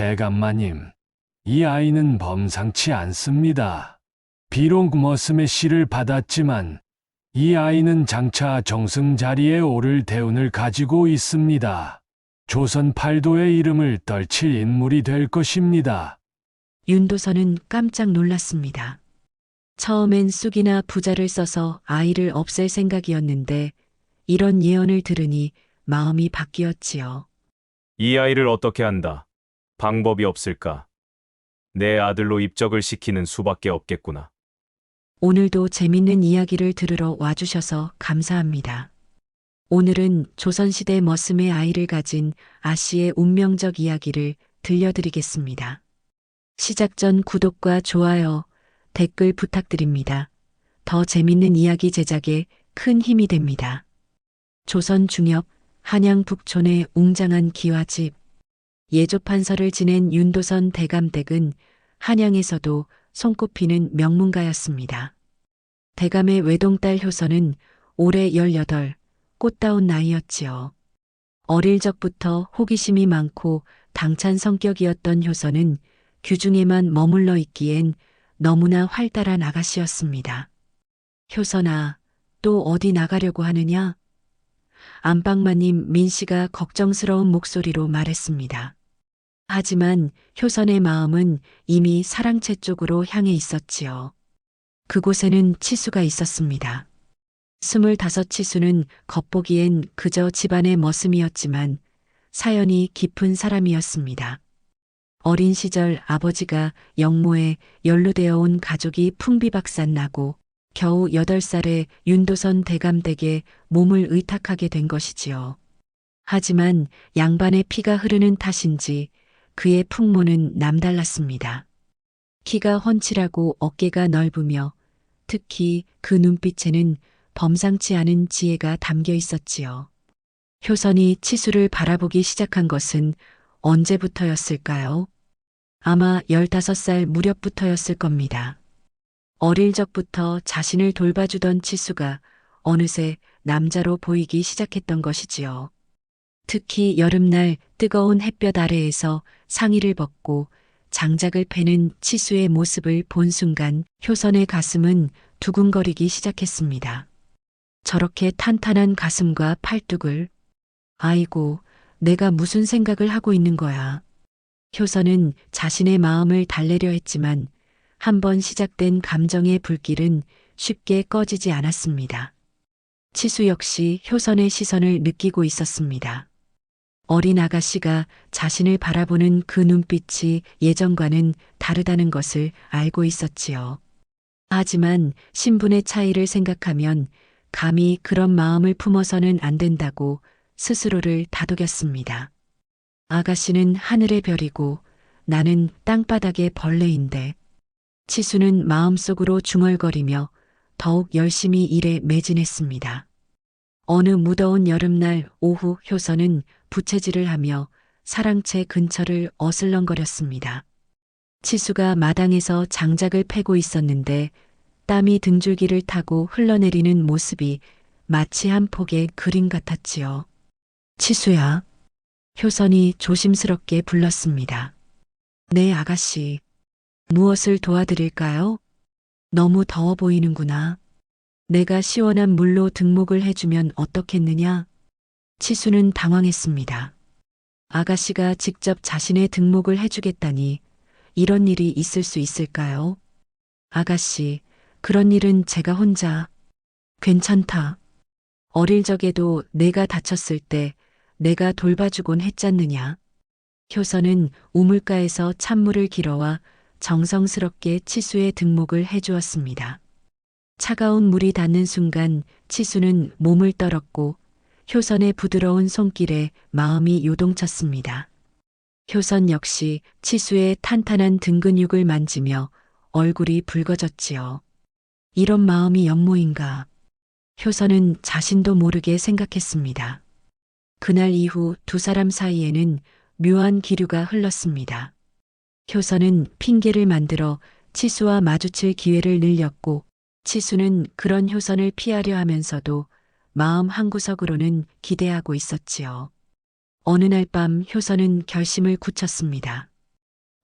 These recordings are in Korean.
대감마님, 이 아이는 범상치 않습니다. 비록 머슴의 씨를 받았지만 이 아이는 장차 정승 자리에 오를 대운을 가지고 있습니다. 조선 팔도의 이름을 떨칠 인물이 될 것입니다. 윤도선은 깜짝 놀랐습니다. 처음엔 쑥이나 부자를 써서 아이를 없앨 생각이었는데 이런 예언을 들으니 마음이 바뀌었지요. 이 아이를 어떻게 한다? 방법이 없을까? 내 아들로 입적을 시키는 수밖에 없겠구나. 오늘도 재밌는 이야기를 들으러 와주셔서 감사합니다. 오늘은 조선시대 머슴의 아이를 가진 아씨의 운명적 이야기를 들려드리겠습니다. 시작 전 구독과 좋아요, 댓글 부탁드립니다. 더 재밌는 이야기 제작에 큰 힘이 됩니다. 조선 중엽 한양 북촌의 웅장한 기와집 예조판서를 지낸 윤도선 대감댁은 한양에서도 손꼽히는 명문가였습니다. 대감의 외동딸 효선은 올해 18, 꽃다운 나이였지요. 어릴 적부터 호기심이 많고 당찬 성격이었던 효선은 규중에만 머물러 있기엔 너무나 활달한 아가씨였습니다. 효선아, 또 어디 나가려고 하느냐? 안방마님 민 씨가 걱정스러운 목소리로 말했습니다. 하지만 효선의 마음은 이미 사랑채 쪽으로 향해 있었지요. 그곳에는 치수가 있었습니다. 스물다섯 치수는 겉보기엔 그저 집안의 머슴이었지만 사연이 깊은 사람이었습니다. 어린 시절 아버지가 영모에 연루되어 온 가족이 풍비박산 나고 겨우 8살에 윤도선 대감댁에 몸을 의탁하게 된 것이지요. 하지만 양반의 피가 흐르는 탓인지 그의 풍모는 남달랐습니다. 키가 훤칠하고 어깨가 넓으며 특히 그 눈빛에는 범상치 않은 지혜가 담겨 있었지요. 효선이 치수를 바라보기 시작한 것은 언제부터였을까요? 아마 15살 무렵부터였을 겁니다. 어릴 적부터 자신을 돌봐주던 치수가 어느새 남자로 보이기 시작했던 것이지요. 특히 여름날 뜨거운 햇볕 아래에서 상의를 벗고 장작을 패는 치수의 모습을 본 순간 효선의 가슴은 두근거리기 시작했습니다. 저렇게 탄탄한 가슴과 팔뚝을 아이고, 내가 무슨 생각을 하고 있는 거야. 효선은 자신의 마음을 달래려 했지만 한번 시작된 감정의 불길은 쉽게 꺼지지 않았습니다. 치수 역시 효선의 시선을 느끼고 있었습니다. 어린 아가씨가 자신을 바라보는 그 눈빛이 예전과는 다르다는 것을 알고 있었지요. 하지만 신분의 차이를 생각하면 감히 그런 마음을 품어서는 안 된다고 스스로를 다독였습니다. 아가씨는 하늘의 별이고 나는 땅바닥의 벌레인데 치수는 마음속으로 중얼거리며 더욱 열심히 일에 매진했습니다. 어느 무더운 여름날 오후 효선은 부채질을 하며 사랑채 근처를 어슬렁거렸습니다. 치수가 마당에서 장작을 패고 있었는데 땀이 등줄기를 타고 흘러내리는 모습이 마치 한 폭의 그림 같았지요. 치수야. 효선이 조심스럽게 불렀습니다. 네, 아가씨. 무엇을 도와드릴까요? 너무 더워 보이는구나. 내가 시원한 물로 등목을 해주면 어떻겠느냐? 치수는 당황했습니다. 아가씨가 직접 자신의 등목을 해주겠다니 이런 일이 있을 수 있을까요? 아가씨, 그런 일은 제가 혼자. 괜찮다. 어릴 적에도 내가 다쳤을 때 내가 돌봐주곤 했잖느냐. 효선은 우물가에서 찬물을 길어와 정성스럽게 치수의 등목을 해주었습니다. 차가운 물이 닿는 순간 치수는 몸을 떨었고 효선의 부드러운 손길에 마음이 요동쳤습니다. 효선 역시 치수의 탄탄한 등 근육을 만지며 얼굴이 붉어졌지요. 이런 마음이 연모인가. 효선은 자신도 모르게 생각했습니다. 그날 이후 두 사람 사이에는 묘한 기류가 흘렀습니다. 효선은 핑계를 만들어 치수와 마주칠 기회를 늘렸고 치수는 그런 효선을 피하려 하면서도 마음 한구석으로는 기대하고 있었지요. 어느 날 밤 효선은 결심을 굳혔습니다.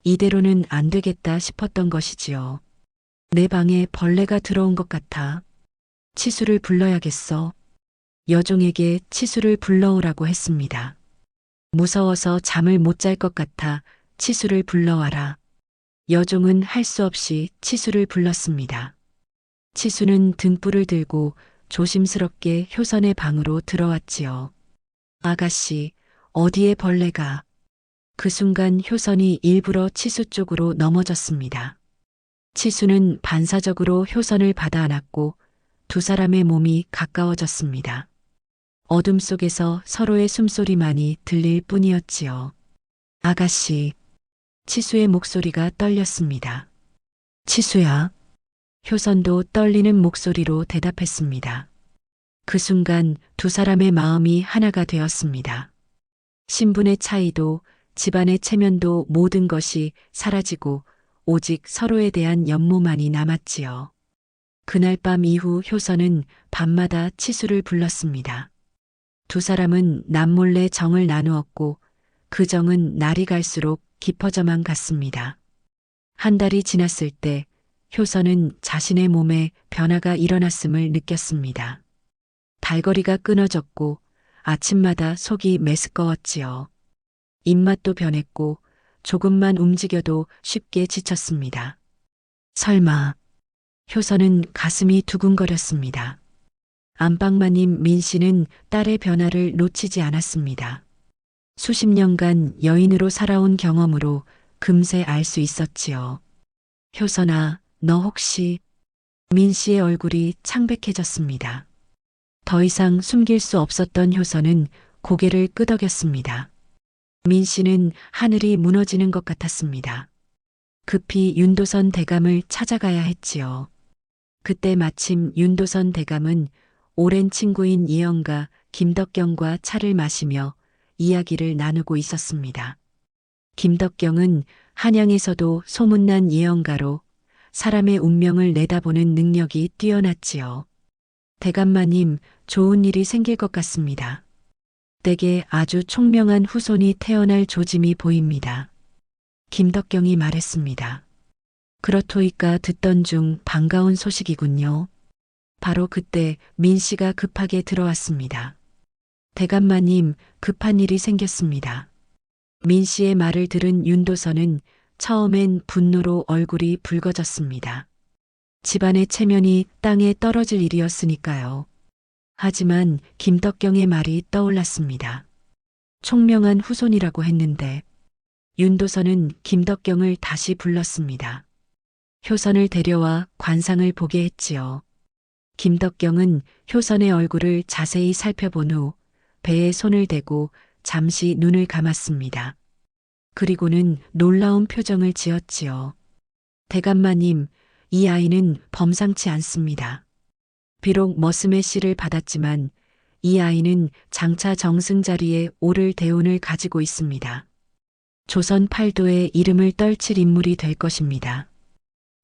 이대로는 안 되겠다 싶었던 것이지요. 내 방에 벌레가 들어온 것 같아. 치수를 불러야겠어. 여종에게 치수를 불러오라고 했습니다. 무서워서 잠을 못 잘 것 같아 치수를 불러와라. 여종은 할 수 없이 치수를 불렀습니다. 치수는 등불을 들고 조심스럽게 효선의 방으로 들어왔지요. 아가씨, 어디에 벌레가? 그 순간 효선이 일부러 치수 쪽으로 넘어졌습니다. 치수는 반사적으로 효선을 받아 안았고 두 사람의 몸이 가까워졌습니다. 어둠 속에서 서로의 숨소리만이 들릴 뿐이었지요. 아가씨, 치수의 목소리가 떨렸습니다. 치수야. 효선도 떨리는 목소리로 대답했습니다. 그 순간 두 사람의 마음이 하나가 되었습니다. 신분의 차이도 집안의 체면도 모든 것이 사라지고 오직 서로에 대한 연모만이 남았지요. 그날 밤 이후 효선은 밤마다 치수를 불렀습니다. 두 사람은 남몰래 정을 나누었고 그 정은 날이 갈수록 깊어져만 갔습니다. 한 달이 지났을 때 효선은 자신의 몸에 변화가 일어났음을 느꼈습니다. 발거리가 끊어졌고 아침마다 속이 메스꺼웠지요. 입맛도 변했고 조금만 움직여도 쉽게 지쳤습니다. 설마 효선은 가슴이 두근거렸습니다. 안방마님 민 씨는 딸의 변화를 놓치지 않았습니다. 수십 년간 여인으로 살아온 경험으로 금세 알 수 있었지요. 효선아, 너 혹시 민 씨의 얼굴이 창백해졌습니다. 더 이상 숨길 수 없었던 효선은 고개를 끄덕였습니다. 민 씨는 하늘이 무너지는 것 같았습니다. 급히 윤도선 대감을 찾아가야 했지요. 그때 마침 윤도선 대감은 오랜 친구인 이영과 김덕경과 차를 마시며 이야기를 나누고 있었습니다. 김덕경은 한양에서도 소문난 예언가로 사람의 운명을 내다보는 능력이 뛰어났지요. 대감마님, 좋은 일이 생길 것 같습니다. 댁에 아주 총명한 후손이 태어날 조짐이 보입니다. 김덕경이 말했습니다. 그렇토이까 듣던 중 반가운 소식이군요. 바로 그때 민 씨가 급하게 들어왔습니다. 대감마님, 급한 일이 생겼습니다. 민 씨의 말을 들은 윤도선은 처음엔 분노로 얼굴이 붉어졌습니다. 집안의 체면이 땅에 떨어질 일이었으니까요. 하지만 김덕경의 말이 떠올랐습니다. 총명한 후손이라고 했는데 윤도선은 김덕경을 다시 불렀습니다. 효선을 데려와 관상을 보게 했지요. 김덕경은 효선의 얼굴을 자세히 살펴본 후 배에 손을 대고 잠시 눈을 감았습니다. 그리고는 놀라운 표정을 지었지요. 대감마님, 이 아이는 범상치 않습니다. 비록 머슴의 씨를 받았지만 이 아이는 장차 정승 자리에 오를 대운을 가지고 있습니다. 조선 팔도의 이름을 떨칠 인물이 될 것입니다.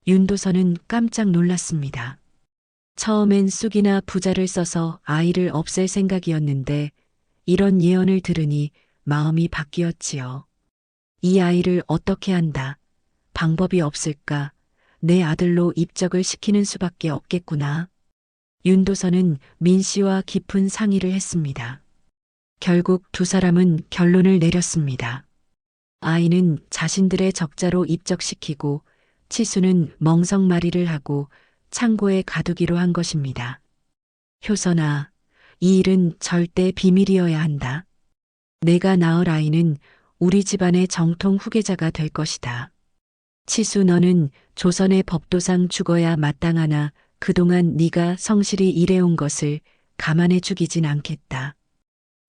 윤도선은 깜짝 놀랐습니다. 처음엔 쑥이나 부자를 써서 아이를 없앨 생각이었는데 이런 예언을 들으니 마음이 바뀌었지요. 이 아이를 어떻게 한다. 방법이 없을까. 내 아들로 입적을 시키는 수밖에 없겠구나. 윤도선은 민 씨와 깊은 상의를 했습니다. 결국 두 사람은 결론을 내렸습니다. 아이는 자신들의 적자로 입적시키고 치수는 멍석마리를 하고 창고에 가두기로 한 것입니다. 효선아, 이 일은 절대 비밀이어야 한다. 내가 낳을 아이는 우리 집안의 정통 후계자가 될 것이다. 치수 너는 조선의 법도상 죽어야 마땅하나 그동안 네가 성실히 일해온 것을 감안해 죽이진 않겠다.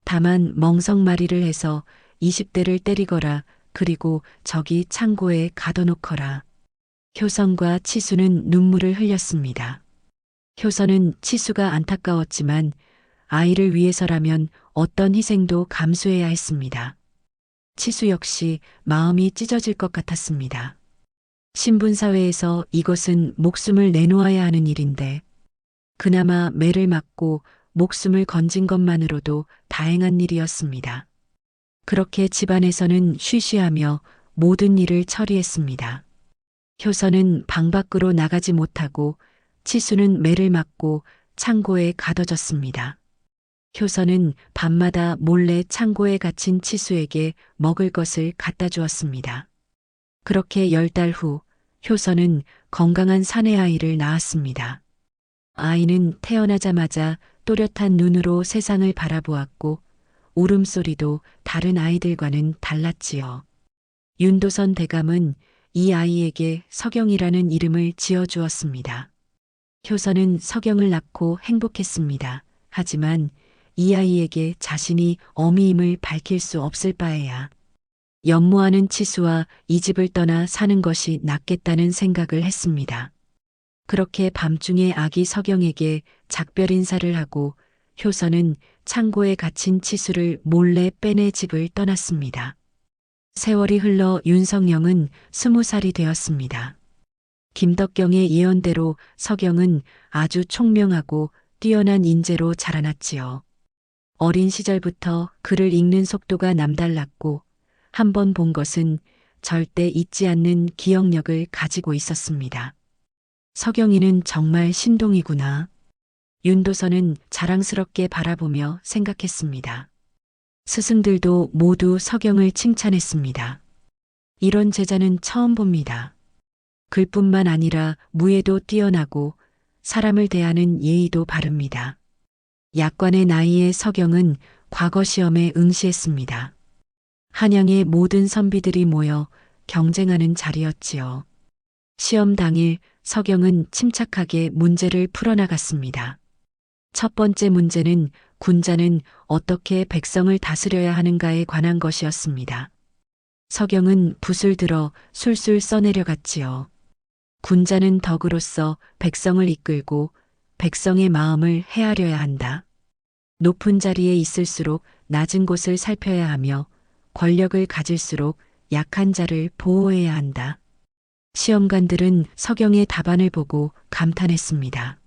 다만 멍석마리를 해서 20대를 때리거라 그리고 저기 창고에 가둬놓거라. 효선과 치수는 눈물을 흘렸습니다. 효선은 치수가 안타까웠지만 아이를 위해서라면 어떤 희생도 감수해야 했습니다. 치수 역시 마음이 찢어질 것 같았습니다. 신분사회에서 이것은 목숨을 내놓아야 하는 일인데 그나마 매를 맞고 목숨을 건진 것만으로도 다행한 일이었습니다. 그렇게 집안에서는 쉬쉬하며 모든 일을 처리했습니다. 효선은 방 밖으로 나가지 못하고 치수는 매를 맞고 창고에 가둬졌습니다. 효선은 밤마다 몰래 창고에 갇힌 치수에게 먹을 것을 갖다 주었습니다. 그렇게 열 달 후 효선은 건강한 사내 아이를 낳았습니다. 아이는 태어나자마자 또렷한 눈으로 세상을 바라보았고 울음소리도 다른 아이들과는 달랐지요. 윤도선 대감은 이 아이에게 서경이라는 이름을 지어주었습니다. 효선은 서경을 낳고 행복했습니다. 하지만 이 아이에게 자신이 어미임을 밝힐 수 없을 바에야 연모하는 치수와 이 집을 떠나 사는 것이 낫겠다는 생각을 했습니다. 그렇게 밤중에 아기 서경에게 작별 인사를 하고 효선은 창고에 갇힌 치수를 몰래 빼내 집을 떠났습니다. 세월이 흘러 윤성영은 스무 살이 되었습니다. 김덕경의 예언대로 서경은 아주 총명하고 뛰어난 인재로 자라났지요. 어린 시절부터 글을 읽는 속도가 남달랐고 한 번 본 것은 절대 잊지 않는 기억력을 가지고 있었습니다. 서경이는 정말 신동이구나. 윤도선은 자랑스럽게 바라보며 생각했습니다. 스승들도 모두 서경을 칭찬했습니다. 이런 제자는 처음 봅니다. 글뿐만 아니라 무예도 뛰어나고 사람을 대하는 예의도 바릅니다. 약관의 나이에 서경은 과거 시험에 응시했습니다. 한양의 모든 선비들이 모여 경쟁하는 자리였지요. 시험 당일 서경은 침착하게 문제를 풀어나갔습니다. 첫 번째 문제는 군자는 어떻게 백성을 다스려야 하는가에 관한 것이었습니다. 서경은 붓을 들어 술술 써내려갔지요. 군자는 덕으로서 백성을 이끌고 백성의 마음을 헤아려야 한다. 높은 자리에 있을수록 낮은 곳을 살펴야 하며 권력을 가질수록 약한 자를 보호해야 한다. 시험관들은 서경의 답안을 보고 감탄했습니다.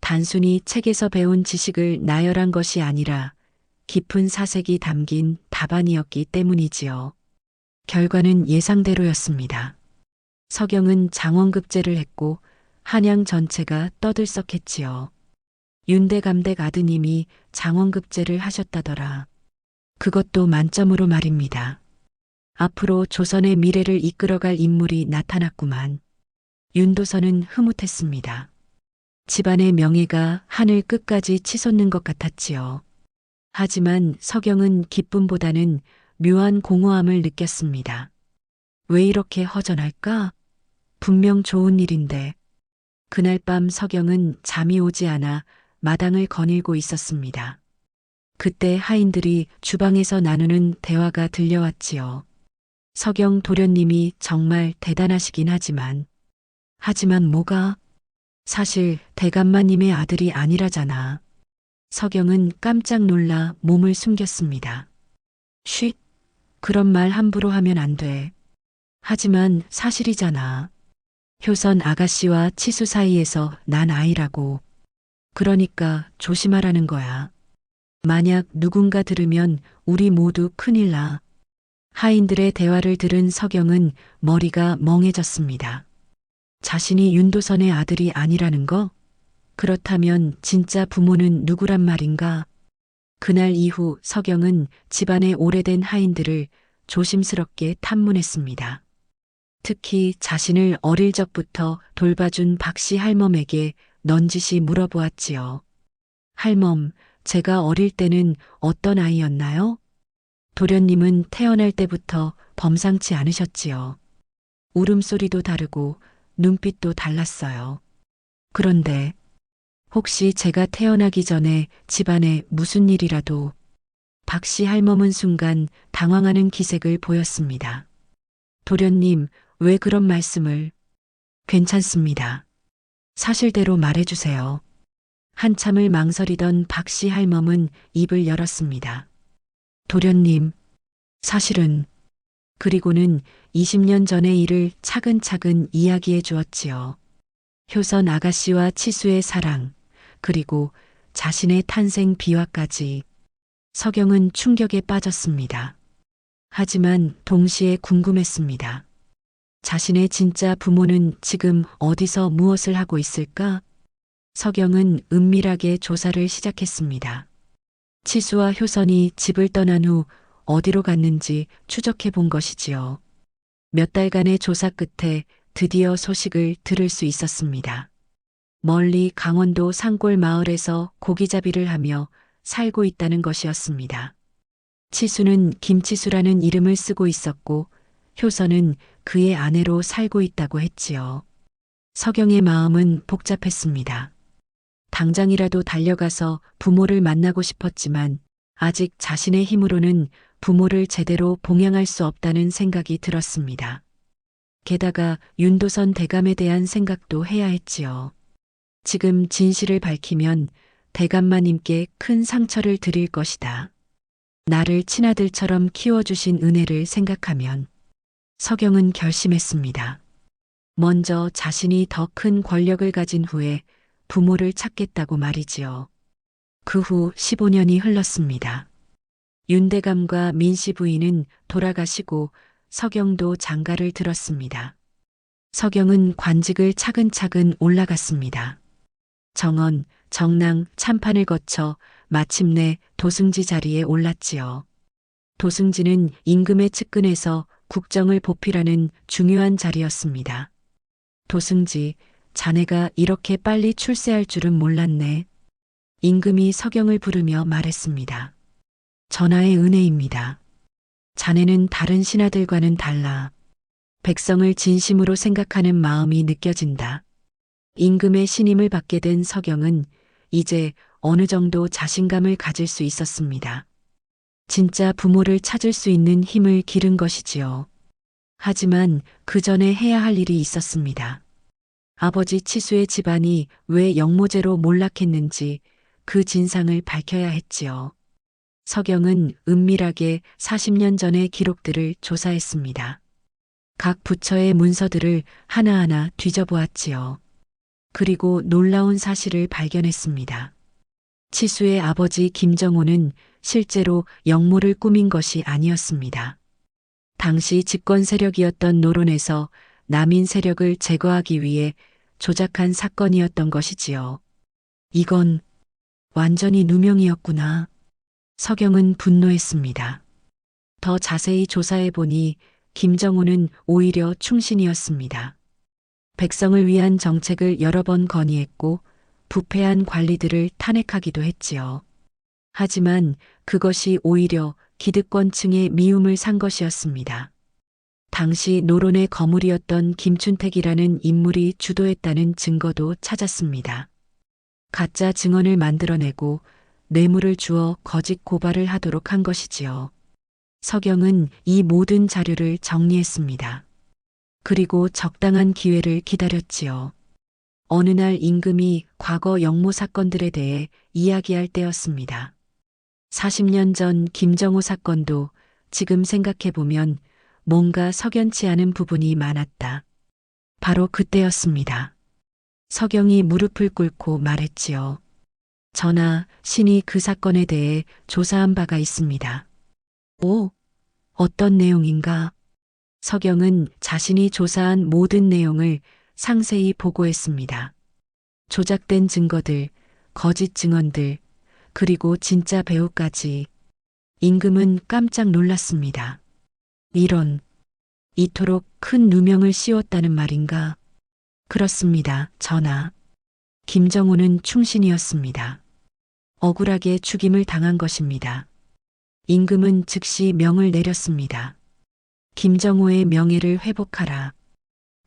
단순히 책에서 배운 지식을 나열한 것이 아니라 깊은 사색이 담긴 답안이었기 때문이지요. 결과는 예상대로였습니다. 서경은 장원급제를 했고 한양 전체가 떠들썩했지요. 윤대감댁 아드님이 장원급제를 하셨다더라. 그것도 만점으로 말입니다. 앞으로 조선의 미래를 이끌어갈 인물이 나타났구만. 윤도선은 흐뭇했습니다. 집안의 명예가 하늘 끝까지 치솟는 것 같았지요. 하지만 서경은 기쁨보다는 묘한 공허함을 느꼈습니다. 왜 이렇게 허전할까? 분명 좋은 일인데. 그날 밤 서경은 잠이 오지 않아 마당을 거닐고 있었습니다. 그때 하인들이 주방에서 나누는 대화가 들려왔지요. 서경 도련님이 정말 대단하시긴 하지만, 하지만 뭐가? 사실 대감마님의 아들이 아니라잖아. 서경은 깜짝 놀라 몸을 숨겼습니다. 쉿, 그런 말 함부로 하면 안 돼. 하지만 사실이잖아. 효선 아가씨와 치수 사이에서 난 아이라고. 그러니까 조심하라는 거야. 만약 누군가 들으면 우리 모두 큰일 나. 하인들의 대화를 들은 서경은 머리가 멍해졌습니다. 자신이 윤도선의 아들이 아니라는 거? 그렇다면 진짜 부모는 누구란 말인가? 그날 이후 서경은 집안의 오래된 하인들을 조심스럽게 탐문했습니다. 특히 자신을 어릴 적부터 돌봐준 박씨 할멈에게 넌지시 물어보았지요. 할멈, 제가 어릴 때는 어떤 아이였나요? 도련님은 태어날 때부터 범상치 않으셨지요. 울음소리도 다르고 눈빛도 달랐어요. 그런데 혹시 제가 태어나기 전에 집안에 무슨 일이라도 박씨 할멈은 순간 당황하는 기색을 보였습니다. 도련님, 왜 그런 말씀을? 괜찮습니다. 사실대로 말해주세요. 한참을 망설이던 박씨 할멈은 입을 열었습니다. 도련님, 사실은, 그리고는 20년 전의 일을 차근차근 이야기해 주었지요. 효선 아가씨와 치수의 사랑, 그리고 자신의 탄생 비화까지 서경은 충격에 빠졌습니다. 하지만 동시에 궁금했습니다. 자신의 진짜 부모는 지금 어디서 무엇을 하고 있을까? 서경은 은밀하게 조사를 시작했습니다. 치수와 효선이 집을 떠난 후 어디로 갔는지 추적해 본 것이지요. 몇 달간의 조사 끝에 드디어 소식을 들을 수 있었습니다. 멀리 강원도 산골 마을에서 고기잡이를 하며 살고 있다는 것이었습니다. 치수는 김치수라는 이름을 쓰고 있었고 효선은 그의 아내로 살고 있다고 했지요. 서경의 마음은 복잡했습니다. 당장이라도 달려가서 부모를 만나고 싶었지만 아직 자신의 힘으로는 부모를 제대로 봉양할 수 없다는 생각이 들었습니다. 게다가 윤도선 대감에 대한 생각도 해야 했지요. 지금 진실을 밝히면 대감마님께 큰 상처를 드릴 것이다. 나를 친아들처럼 키워주신 은혜를 생각하면 서경은 결심했습니다. 먼저 자신이 더 큰 권력을 가진 후에 부모를 찾겠다고 말이지요. 그 후 15년이 흘렀습니다. 윤대감과 민씨 부인은 돌아가시고 서경도 장가를 들었습니다. 서경은 관직을 차근차근 올라갔습니다. 정원, 정랑, 참판을 거쳐 마침내 도승지 자리에 올랐지요. 도승지는 임금의 측근에서 국정을 보필하는 중요한 자리였습니다. 도승지, 자네가 이렇게 빨리 출세할 줄은 몰랐네. 임금이 서경을 부르며 말했습니다. 전하의 은혜입니다. 자네는 다른 신하들과는 달라. 백성을 진심으로 생각하는 마음이 느껴진다. 임금의 신임을 받게 된 서경은 이제 어느 정도 자신감을 가질 수 있었습니다. 진짜 부모를 찾을 수 있는 힘을 기른 것이지요. 하지만 그 전에 해야 할 일이 있었습니다. 아버지 치수의 집안이 왜 영모제로 몰락했는지 그 진상을 밝혀야 했지요. 서경은 은밀하게 40년 전의 기록들을 조사했습니다. 각 부처의 문서들을 하나하나 뒤져보았지요. 그리고 놀라운 사실을 발견했습니다. 치수의 아버지 김정호는 실제로 영모를 꾸민 것이 아니었습니다. 당시 집권 세력이었던 노론에서 남인 세력을 제거하기 위해 조작한 사건이었던 것이지요. 이건 완전히 누명이었구나. 서경은 분노했습니다. 더 자세히 조사해 보니 김정호는 오히려 충신이었습니다. 백성을 위한 정책을 여러 번 건의했고 부패한 관리들을 탄핵하기도 했지요. 하지만 그것이 오히려 기득권층의 미움을 산 것이었습니다. 당시 노론의 거물이었던 김춘택이라는 인물이 주도했다는 증거도 찾았습니다. 가짜 증언을 만들어내고 뇌물을 주어 거짓 고발을 하도록 한 것이지요. 서경은 이 모든 자료를 정리했습니다. 그리고 적당한 기회를 기다렸지요. 어느 날 임금이 과거 영모 사건들에 대해 이야기할 때였습니다. 40년 전 김정호 사건도 지금 생각해보면 뭔가 석연치 않은 부분이 많았다. 바로 그때였습니다. 서경이 무릎을 꿇고 말했지요. 전하, 신이 그 사건에 대해 조사한 바가 있습니다. 오, 어떤 내용인가? 서경은 자신이 조사한 모든 내용을 상세히 보고했습니다. 조작된 증거들, 거짓 증언들, 그리고 진짜 배우까지. 임금은 깜짝 놀랐습니다. 이런, 이토록 큰 누명을 씌웠다는 말인가? 그렇습니다, 전하. 김정호는 충신이었습니다. 억울하게 죽임을 당한 것입니다. 임금은 즉시 명을 내렸습니다. 김정호의 명예를 회복하라.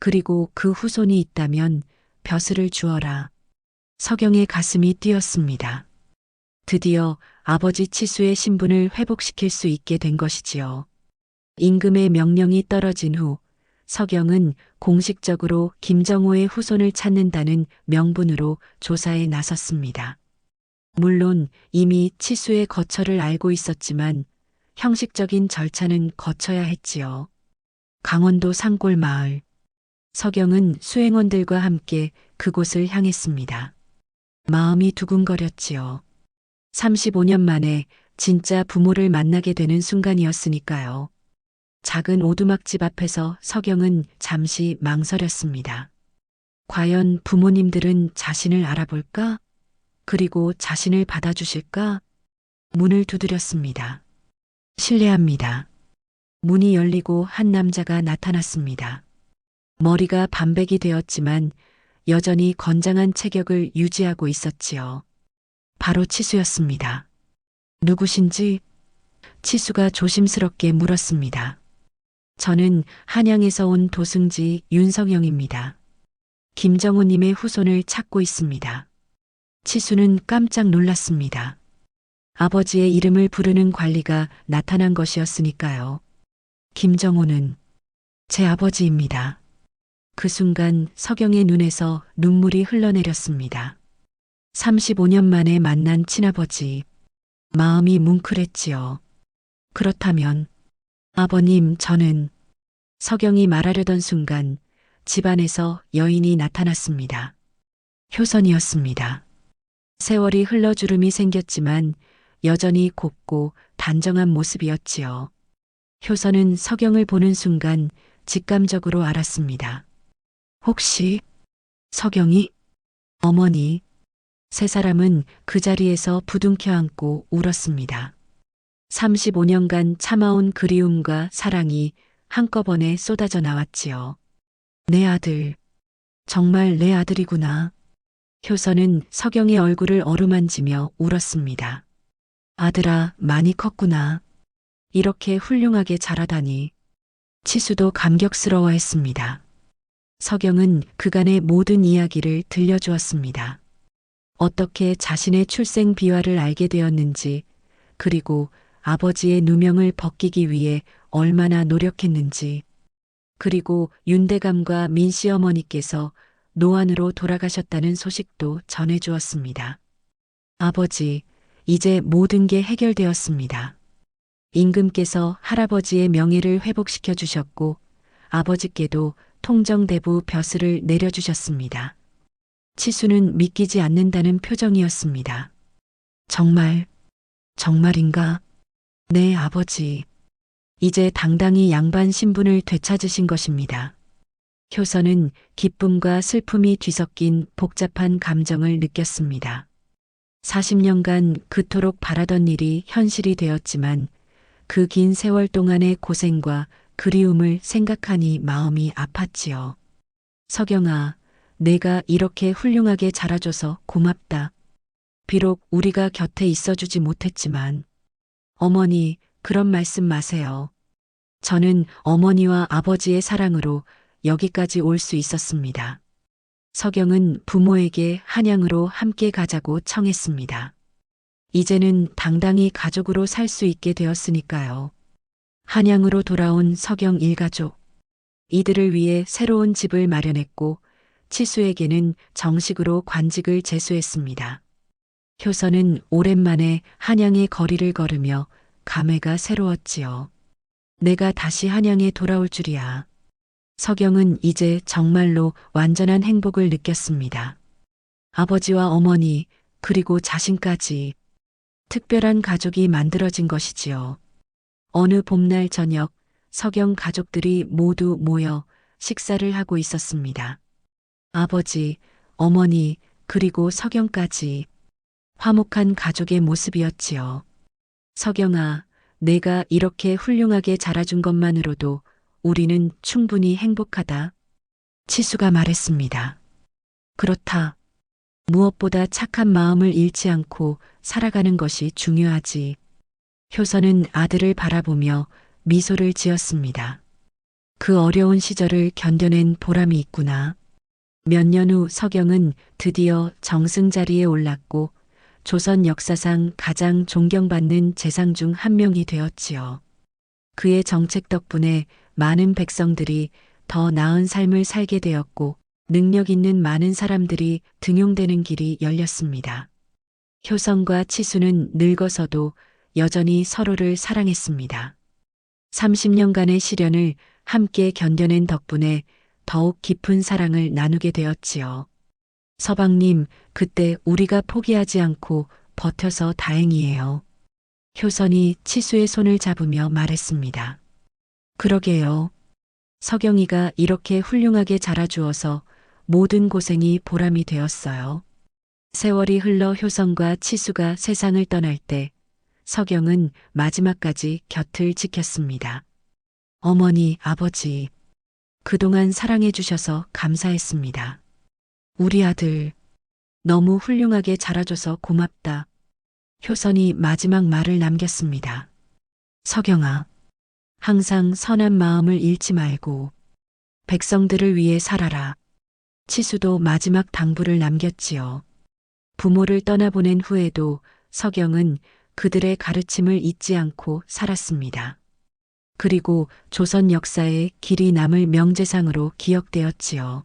그리고 그 후손이 있다면 벼슬을 주어라. 서경의 가슴이 뛰었습니다. 드디어 아버지 치수의 신분을 회복시킬 수 있게 된 것이지요. 임금의 명령이 떨어진 후 서경은 공식적으로 김정호의 후손을 찾는다는 명분으로 조사에 나섰습니다. 물론 이미 치수의 거처를 알고 있었지만 형식적인 절차는 거쳐야 했지요. 강원도 산골 마을. 서경은 수행원들과 함께 그곳을 향했습니다. 마음이 두근거렸지요. 35년 만에 진짜 부모를 만나게 되는 순간이었으니까요. 작은 오두막집 앞에서 서경은 잠시 망설였습니다. 과연 부모님들은 자신을 알아볼까? 그리고 자신을 받아주실까? 문을 두드렸습니다. 실례합니다. 문이 열리고 한 남자가 나타났습니다. 머리가 반백이 되었지만 여전히 건장한 체격을 유지하고 있었지요. 바로 치수였습니다. 누구신지 치수가 조심스럽게 물었습니다. 저는 한양에서 온 도승지 윤성영입니다. 김정우님의 후손을 찾고 있습니다. 치수는 깜짝 놀랐습니다. 아버지의 이름을 부르는 관리가 나타난 것이었으니까요. 김정호는 제 아버지입니다. 그 순간 서경의 눈에서 눈물이 흘러내렸습니다. 35년 만에 만난 친아버지. 마음이 뭉클했지요. 그렇다면, 아버님, 저는 서경이 말하려던 순간 집안에서 여인이 나타났습니다. 효선이었습니다. 세월이 흘러 주름이 생겼지만 여전히 곱고 단정한 모습이었지요. 효선은 서경을 보는 순간 직감적으로 알았습니다. 혹시 서경이 어머니 세 사람은 그 자리에서 부둥켜 안고 울었습니다. 35년간 참아온 그리움과 사랑이 한꺼번에 쏟아져 나왔지요. 내 아들, 정말 내 아들이구나. 효선은 서경의 얼굴을 어루만지며 울었습니다. 아들아, 많이 컸구나. 이렇게 훌륭하게 자라다니. 치수도 감격스러워했습니다. 서경은 그간의 모든 이야기를 들려주었습니다. 어떻게 자신의 출생 비화를 알게 되었는지, 그리고 아버지의 누명을 벗기기 위해 얼마나 노력했는지, 그리고 윤대감과 민씨 어머니께서 노안으로 돌아가셨다는 소식도 전해주었습니다. 아버지, 이제 모든 게 해결되었습니다. 임금께서 할아버지의 명예를 회복시켜 주셨고, 아버지께도 통정대부 벼슬을 내려주셨습니다. 치수는 믿기지 않는다는 표정이었습니다. 정말, 정말인가? 네, 아버지. 이제 당당히 양반 신분을 되찾으신 것입니다. 효선은 기쁨과 슬픔이 뒤섞인 복잡한 감정을 느꼈습니다. 40년간 그토록 바라던 일이 현실이 되었지만 그 긴 세월 동안의 고생과 그리움을 생각하니 마음이 아팠지요. 서경아, 내가 이렇게 훌륭하게 자라줘서 고맙다. 비록 우리가 곁에 있어주지 못했지만, 어머니, 그런 말씀 마세요. 저는 어머니와 아버지의 사랑으로 여기까지 올 수 있었습니다. 서경은 부모에게 한양으로 함께 가자고 청했습니다. 이제는 당당히 가족으로 살 수 있게 되었으니까요. 한양으로 돌아온 서경 일가족. 이들을 위해 새로운 집을 마련했고 치수에게는 정식으로 관직을 제수했습니다. 효선은 오랜만에 한양의 거리를 걸으며 감회가 새로웠지요. 내가 다시 한양에 돌아올 줄이야. 서경은 이제 정말로 완전한 행복을 느꼈습니다. 아버지와 어머니, 그리고 자신까지 특별한 가족이 만들어진 것이지요. 어느 봄날 저녁, 서경 가족들이 모두 모여 식사를 하고 있었습니다. 아버지, 어머니, 그리고 서경까지 화목한 가족의 모습이었지요. 서경아, 내가 이렇게 훌륭하게 자라준 것만으로도 우리는 충분히 행복하다. 치수가 말했습니다. 그렇다. 무엇보다 착한 마음을 잃지 않고 살아가는 것이 중요하지. 효선은 아들을 바라보며 미소를 지었습니다. 그 어려운 시절을 견뎌낸 보람이 있구나. 몇 년 후 서경은 드디어 정승 자리에 올랐고 조선 역사상 가장 존경받는 재상 중 한 명이 되었지요. 그의 정책 덕분에 많은 백성들이 더 나은 삶을 살게 되었고 능력 있는 많은 사람들이 등용되는 길이 열렸습니다. 효성과 치수는 늙어서도 여전히 서로를 사랑했습니다. 30년간의 시련을 함께 견뎌낸 덕분에 더욱 깊은 사랑을 나누게 되었지요. 서방님, 그때 우리가 포기하지 않고 버텨서 다행이에요. 효선이 치수의 손을 잡으며 말했습니다. 그러게요. 서경이가 이렇게 훌륭하게 자라주어서 모든 고생이 보람이 되었어요. 세월이 흘러 효성과 치수가 세상을 떠날 때 서경은 마지막까지 곁을 지켰습니다. 어머니, 아버지, 그동안 사랑해 주셔서 감사했습니다. 우리 아들, 너무 훌륭하게 자라줘서 고맙다. 효선이 마지막 말을 남겼습니다. 서경아, 항상 선한 마음을 잃지 말고 백성들을 위해 살아라. 치수도 마지막 당부를 남겼지요. 부모를 떠나보낸 후에도 서경은 그들의 가르침을 잊지 않고 살았습니다. 그리고 조선 역사에 길이 남을 명재상으로 기억되었지요.